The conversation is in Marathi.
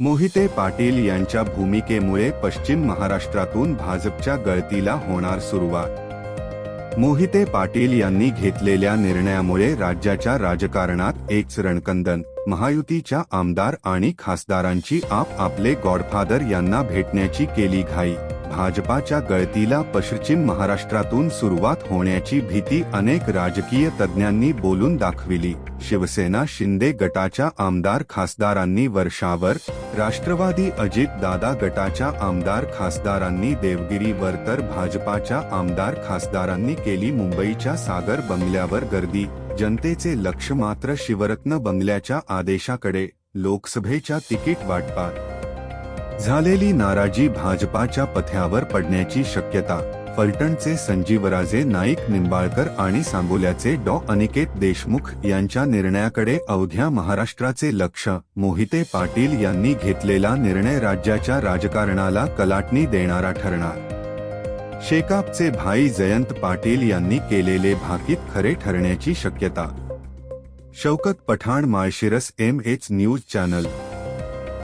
मोहिते पाटील यांच्या भूमिकेमुळे पश्चिम महाराष्ट्रातून भाजपच्या गळतीला होणार सुरुवात. मोहिते पाटील यांनी घेतलेल्या निर्णयामुळे राज्याच्या राजकारणात एक रणकंदन महायुतीच्या आमदार आणि खासदारांची आप आपले गॉडफादर यांना भेटण्याची केली घाई. भाजपाच्या गळतीला पश्चिम महाराष्ट्रातून सुरुवात होण्याची भीती अनेक राजकीय तज्ज्ञांनी बोलून दाखविली. शिवसेना शिंदे गटाच्या आमदार खासदारांनी वर्षावर राष्ट्रवादी अजित दादा गटाच्या आमदार खासदारांनी देवगिरीवर तर भाजपाच्या आमदार खासदारांनी केली मुंबईच्या सागर बंगल्यावर गर्दी. जनतेचे लक्ष मात्र शिवरत्न बंगल्याच्या आदेशाकडे. लोकसभेच्या तिकीट वाटपात झालेली नाराजी भाजपाच्या पथ्यावर पडण्याची शक्यता फलटणचे संजीवराजे नाईक निंबाळकर आणि सांगोल्याचे डॉ. अनिकेत देशमुख यांच्या निर्णयाकडे अवघ्या महाराष्ट्राचे लक्ष मोहिते पाटील यांनी घेतलेला निर्णय राज्याच्या राजकारणाला कलाटणी देणारा ठरणार. शेकापचे भाई जयंत पाटील यांनी केलेले भाकीत खरे ठरण्याची शक्यता. Shaukat Pathan Malshiras M H news channel